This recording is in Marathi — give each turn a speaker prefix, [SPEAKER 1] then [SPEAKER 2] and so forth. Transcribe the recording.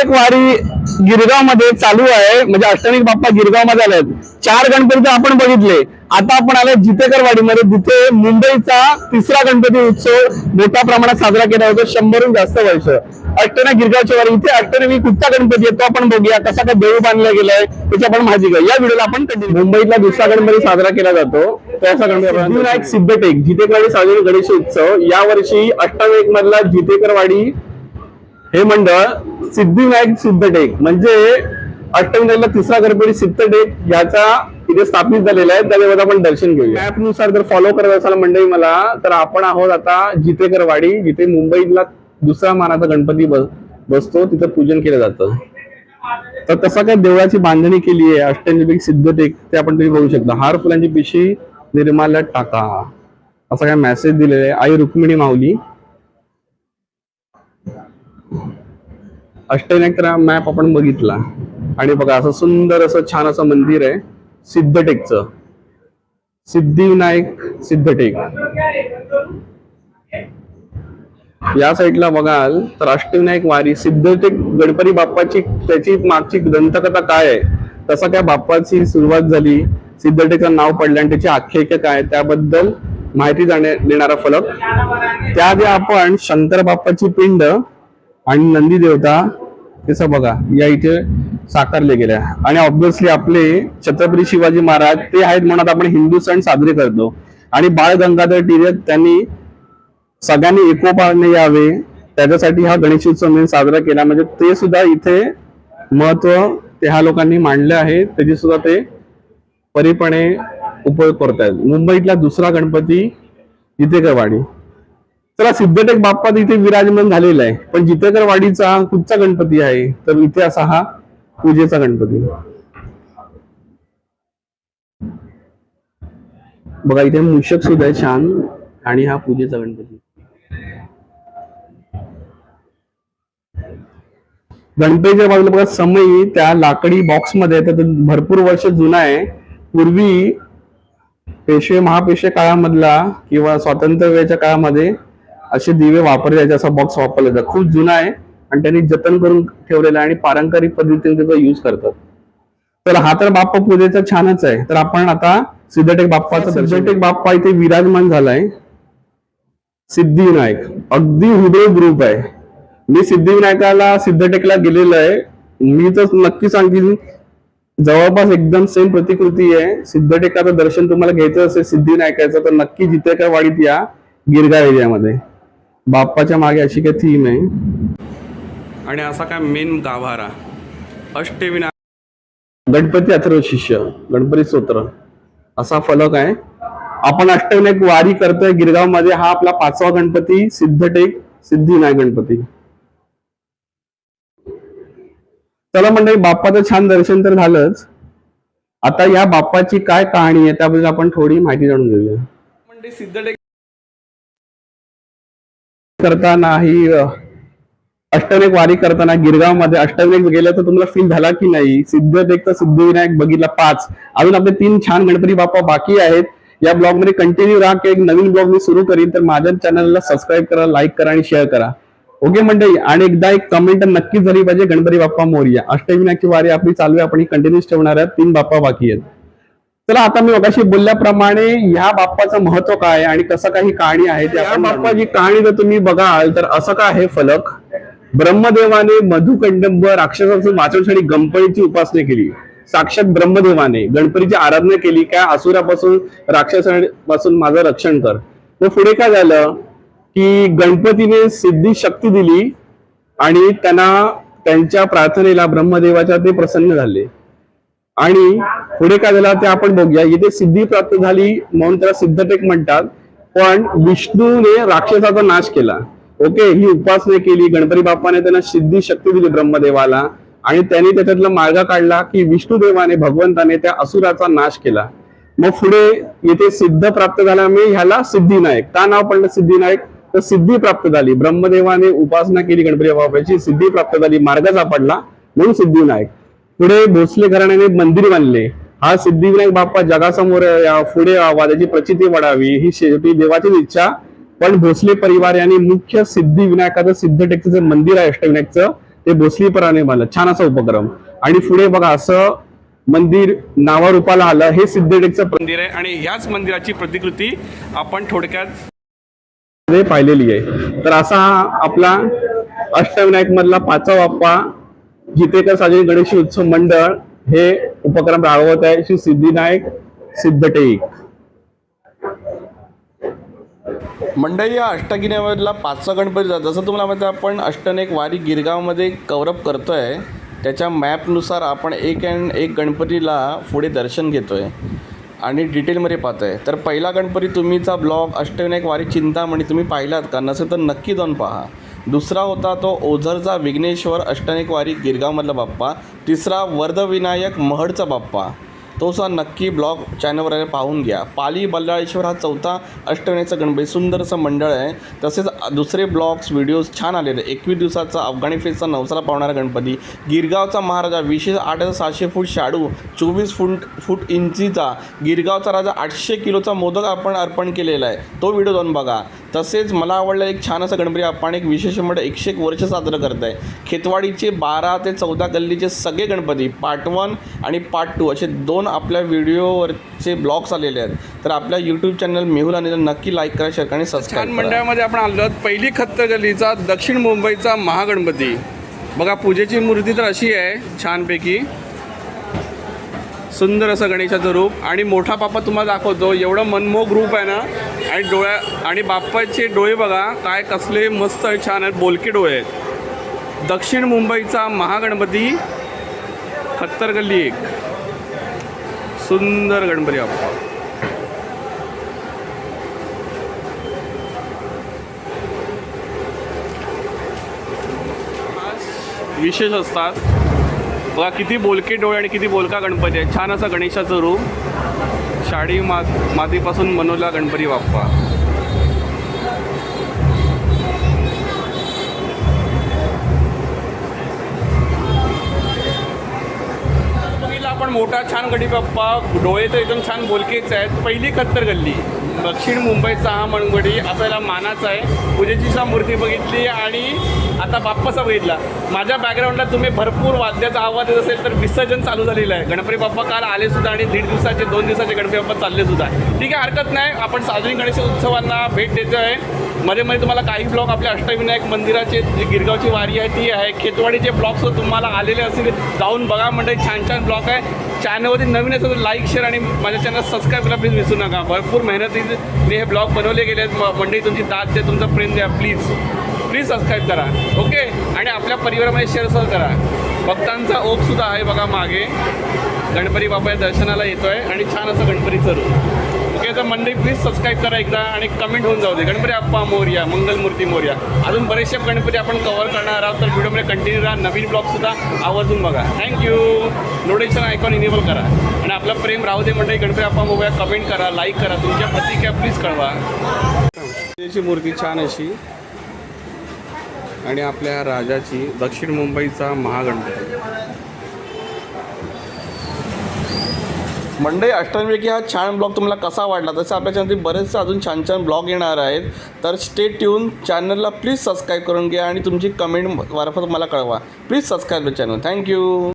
[SPEAKER 1] एक वारी गिरगावमध्ये चालू आहे. म्हणजे अष्टमिक बाप्पा गिरगावमध्ये आलेत. चार गणपती तर आपण बघितले. आता आपण आलो जितेकरवाडीमध्ये. जिथे मुंबईचा तिसरा गणपती उत्सव मोठ्या प्रमाणात साजरा केला होता शंभरहून जास्त वर्ष. अष्टना गिरगावच्या वारी इथे अष्टमी कुठचा गणपती आहे तो आपण बघूया. कसा काय देऊ बांधला गेलाय त्याची आपण माहिती घेऊ या व्हिडिओला आपण मुंबईतला दुसरा गणपती साजरा केला जातो. त्याचा गणपती सिद्धिविनायक सिद्धटेक जितेकरवाडी साजरी गणेश उत्सव. या वर्षी अष्टविनायक मधला जितेकरवाडी हे मंडळ सिद्धिविनायक सिद्धटेक म्हणजे अष्टविनायकला तिसरा गणपती सिद्धटेक याचा इथे स्थापित झालेला आहे. त्यावेळेस आपण दर्शन घेऊया. मॅपनुसार जर फॉलो करत असाल मंडळी मला तर आपण आहोत आता जितेकरवाडी जिथे मुंबईतला दुसरा मानाचा गणपती बस- बसतो तिथं पूजन केलं जातं. तर तसा काय देवळाची बांधणी केली आहे अष्टविनायक सिद्धटेक ते आपण तुम्ही बघू शकता. हार फुलांची पिशी निर्माल्यात टाका. असा काय मेसेज दिलेला आहे. आई रुक्मिणी माऊली अष्टविनायक मॅप आपण बघितला. आणि बघा असं सुंदर असं छान असं मंदिर आहे सिद्धटेकचं. सिद्धिविनायक सिद्धटेक. या साईडला बघाल तर अष्टविनायक वारी सिद्धटेक गणपती बाप्पाची त्याची मागची दंतकथा काय आहे? तसा त्या बाप्पाची सुरुवात झाली सिद्धटेकचं नाव पडलं आणि त्याची आख्यायिका काय त्याबद्दल माहिती जाणे देणारा फलक. त्याआधी आपण शंकर बाप्पाची पिंड आणि नंदी देवता तसं बघा या इथे साकारले गेल्या आणि ऑब्विसली आपले छत्रपती शिवाजी महाराज ते आहेत म्हणत आपण हिंदू सण साजरे करतो. आणि बाळ गंगाधर टिळक त्यांनी सगळ्यांनी एकोपाने यावे. त्याच्यासाठी हा गणेशोत्सव उत्सव साजरा केला. म्हणजे ते सुद्धा इथे महत्त्व ते ह्या लोकांनी मांडले आहे. त्याची सुद्धा ते परीपणे उपयोग करतायत. मुंबईतला दुसरा गणपती इथे वाडी त्याला सिद्धटेक बाप्पा तिथे विराजमान झालेला आहे. पण जितेकर वाडीचा कुठचा गणपती आहे तर इथे असा हा पूजेचा गणपती. बघा इथे मूषक सुद्धा आहे छान आणि हा पूजेचा गणपती. गणपतीच्या बाजूला बघा समयी त्या लाकडी बॉक्समध्ये तर भरपूर वर्ष जुना आहे. पूर्वी पेशवे महापेशवे काळामधला किंवा स्वातंत्र्य वेळेच्या काळामध्ये असे दिवे वापरले जायचे असा बॉक्स वापरला जातो खूप जुना आहे आणि त्यांनी जतन करून ठेवलेला आहे आणि पारंपरिक पद्धतीने त्याचा युज करतात. तर हा तर बाप्पा पूजेचा छानच आहे. तर आपण आता सिद्धटेक बाप्पाचा सिद्धटेक. बाप्पा इथे विराजमान झालाय. सिद्धिविनायक. अगदी हुबेहूब ग्रुप आहे. मी सिद्धिविनायकाला सिद्धटेकला गेलेलो आहे. मी तर नक्की सांगेन जवळपास एकदम सेम प्रतिकृती आहे. सिद्धटेकाचं दर्शन तुम्हाला घ्यायचं असेल सिद्धिविनायकाचं तर नक्की जितेकर वाडीत या गिरगाव एरियामध्ये बाप्पाच्या मागे अशी काही थीम आहे. आणि असा काय मेन गाभारा अष्टविनायक गणपती अथर्व शिष्य गणपती स्तोत्र. असा फलक आहे. आपण अष्टविनायक वारी करतोय. गिरगावमध्ये हा आपला पाचवा गणपती सिद्धटेक सिद्धिविनायक गणपती. चला मंडळी बाप्पाचं छान दर्शन तर झालंच. आता या बाप्पाची काय कहाणी आहे त्याबद्दल आपण थोडी माहिती जाणून घेऊया. म्हणजे सिद्धटेक करताना ही अष्टविनायक वारी करताना गिरगावमध्ये अष्टविनायक गेलं तर तुम्हाला फील झाला की नाही? सिद्धटेकचा सिद्धिविनायक बघितला पाच. अजून आपले तीन छान गणपती बाप्पा बाकी आहेत. या ब्लॉगमध्ये कंटिन्यू राहा की एक नवीन ब्लॉग मी सुरू करीन. तर माझ्या चॅनलला सबस्क्राईब करा लाईक करा आणि शेअर करा. ओके मंडळी? आणि एकदा एक कमेंट नक्कीच झाली पाहिजे गणपती बाप्पा मोर्या. अष्टविनायकची वारी आपली चालू आहे. आपण ही कंटिन्यूस ठेवणार आहे तीन बाप्पा बाकी आहेत. चला आता मी मगाशी बोलल्याप्रमाणे ह्या बाप्पाचं महत्त्व काय आणि कसं काही कहाणी आहे त्या बाप्पाची कहाणी जर तुम्ही बघाल तर असं काय आहे फलक? ब्रह्मदेवाने मधुकंडंब राक्षसाचं वाचवण्यासाठी गणपतीची उपासना केली. साक्षात ब्रह्मदेवाने. गणपतीची आराधना केली. काय असुरापासून राक्षसापासून माझं रक्षण कर. मग पुढे काय झालं? की गणपतीने सिद्धी शक्ती दिली आणि त्यांना त्यांच्या प्रार्थनेला ब्रह्मदेवाच्या ते प्रसन्न झाले. आणि पुढे काय झालं ते आपण बघूया. इथे सिद्धी प्राप्त झाली म्हणून त्याला सिद्धटेक म्हणतात. पण विष्णूने राक्षसाचा नाश केला. ओके ही उपासना केली गणपती बाप्पाने त्यांना सिद्धी शक्ती दिली ब्रह्मदेवाला. आणि त्यांनी त्याच्यातला मार्ग काढला की विष्णुदेवाने भगवंताने त्या असुराचा नाश केला. मग पुढे येथे सिद्ध प्राप्त झाल्यामुळे ह्याला सिद्धिनायक का नाव पडलं सिद्धिनायक तर सिद्धी प्राप्त झाली. ब्रह्मदेवाने उपासना केली गणपती बाप्पाची. सिद्धी प्राप्त झाली. मार्ग सापडला. म्हणून सिद्धिनायक पुढे भोसले घराण्याने मंदिर बांधले. हा सिद्धिविनायक बाप्पा जगासमोर या पुढे यावा त्याची प्रचिती वाढावी ही शेवटी देवाचीच इच्छा. पण भोसले परिवार यांनी मुख्य सिद्धिविनायकाचं सिद्धटेकचं जे मंदिर आहे अष्टविनायकचं.
[SPEAKER 2] ते भोसलीपराने बांधलं. छान असा उपक्रम. आणि पुढे बघा असं मंदिर नावारूपाला आलं हे सिद्धटेकचं मंदिर आहे. आणि ह्याच मंदिराची प्रतिकृती आपण थोडक्यात पाहिलेली आहे. तर असा हा आपला अष्टविनायक मधला पाचवा बाप्पा जितेकर साजरी गणेश उत्सव मंडळ. हे उपक्रम राबवत आहे श्री सिद्धिनायक सिद्धटेक
[SPEAKER 3] मंडळी या अष्टगिन्यावरला पाचवा गणपती जा- जसं तुम्हाला माहिती आपण अष्टनेक वारी गिरगावमध्ये कवरअप करतो आहे त्याच्या मॅपनुसार आपण एक अँड एक गणपतीला पुढे दर्शन घेतो आहे आणि डिटेलमध्ये पाहतो आहे तर पहिला गणपती तुम्हीचा ब्लॉग अष्टविनायक वारी चिंतामणी तुम्ही पाहिलात का? नसेल तर नक्की जाऊन पहा. दुसरा होता तो ओझरचा विघ्नेश्वर अष्टनेकवारी गिरगावमधला बाप्पा. तिसरा वर्धविनायक महडचा बाप्पा. तो सा नक्की ब्लॉग चॅनलवर पाहून घ्या. पाली बल्लाळेश्वर हा चौथा अष्टविनायकचा गणपती सुंदरचं मंडळ आहे. तसेच दुसरे ब्लॉग्स व्हिडिओज छान आलेले. एकवीस दिवसाचा अफगाणी फेजचा नवसाला पावणारा गणपती. गिरगावचा महाराजा विशेष आठ हजार सहाशे फूट शाडू चोवीस फूट फूट इंचीचा. गिरगावचा राजा आठशे किलोचा मोदक आपण अर्पण केलेला आहे. तो व्हिडिओ जाऊन बघा. तसेच मला आवडला एक छान असा गणपती आपण एक विशेष म्हणजे एकशे एक वर्ष साजरं करत आहे खेतवाडीचे बारा ते चौदा गल्लीचे सगळे गणपती पार्ट वन आणि पार्ट टू असे दोन आपल्या व्हिडिओवरचे ब्लॉग्स आलेले आहेत. तर आपल्या यूट्यूब चॅनल मेहुल आणि नक्की लाईक करा शेअर करा आणि
[SPEAKER 2] छान
[SPEAKER 3] सबस्क्राईब करा.
[SPEAKER 2] मंडळामध्ये आपण आलो. पहिली खत्तर गल्लीचा दक्षिण मुंबईचा महागणपती. बघा पूजेची मूर्ती तर अशी आहे छानपैकी. सुंदर असं गणेशाचं रूप. आणि मोठा बाप्पा तुम्हाला दाखवतो. एवढं मनमोहक रूप आहे ना. आणि डोळ्या आणि बाप्पाचे डोळे बघा काय कसले मस्त छान आहेत. बोलके डोळे आहेत. दक्षिण मुंबईचा महागणपती खत्तर गल्ली एक. सुंदर गणपती बाप्पा. विशेष असतात. बघा किती बोलके डोळे आणि किती बोलका गणपती आहे छान असा गणेशाचं रूप शाडी मा मातीपासून बनवला गणपती बाप्पा. मोठा छान गडी बाप्पा डोळे तर एकदम छान बोलकेच आहेत. पहिली खत्तर गल्ली दक्षिण मुंबईचा हा मनगडी असायला मानाचा आहे. पूजेची मूर्ती बघितली आणि आता बाप्पाचा बघितला. माझ्या बॅकग्राऊंडला तुम्ही भरपूर वाद्याचा आवाज येत असेल तर विसर्जन चालू झालेलं आहे. गणपती बाप्पा काल आले सुद्धा आणि दीड दिवसाचे दोन दिवसाचे गणपती बाप्पा चालले सुद्धा. ठीक आहे हरकत नाही. आपण साजरी गणेश उत्सवांना भेट देतो आहे मध्ये मध्ये तुम्हाला काही ब्लॉग आपल्या अष्टविनायक मंदिराचे जी गिरगावची वारी आहे ती आहे. खेतवाडीचे ब्लॉग्स तुम्हाला आलेले असतील. जाऊन बघा म्हणजे छान छान ब्लॉग आहे. चॅनलवरती नवीन असेल तर लाईक शेअर आणि माझ्या चॅनल सबस्क्राईब करायला प्लीज विसरू नका. भरपूर मेहनतीने हे ब्लॉग बनवले गेले आहेत. मंडळी तुमची दाद द्या तुमचा प्रेम द्या. प्लीज प्लीज सबस्क्राईब करा. ओके? आणि आपल्या परिवारामध्ये शेअर सर करा. भक्तांचा ओपसुद्धा आहे बघा मागे. गणपती बाप्पा दर्शनाला येतो आहे आणि छान असं गणपती रूप तर मंडळी प्लीज सबस्क्राईब करा एकदा आणि कमेंट होऊन जाऊ दे. गणपती आप्पा मोर्या मंगलमूर्ती मोर्या. अजून बरेचसे गणपती आपण कव्हर करणार आहोत तर व्हिडिओमध्ये कंटिन्यू राहा. नवीन ब्लॉगसुद्धा आवर्जून बघा. थँक्यू नोटिफिकेशन आयकॉन इनेबल करा. आणि आपलं प्रेम राहू दे मंडळी गणपती आप्पा मोर्या. कमेंट करा लाईक करा. तुमच्या प्रतिक्रिया प्लीज कळवा. त्याची मूर्ती छान अशी. आणि आपल्या राजाची दक्षिण मुंबईचा महागणपती.
[SPEAKER 3] मंडई अष्टमीपैकी हा छान ब्लॉग तुम्हाला कसा वाटला? तसं आपल्या चॅनलमध्ये बरेचसे अजून छान छान ब्लॉग येणार आहेत. तर स्टे ट्यून चॅनलला प्लीज सबस्क्राईब करून घ्या आणि तुमची कमेंट मार्फत मला कळवा. Please subscribe the channel thank you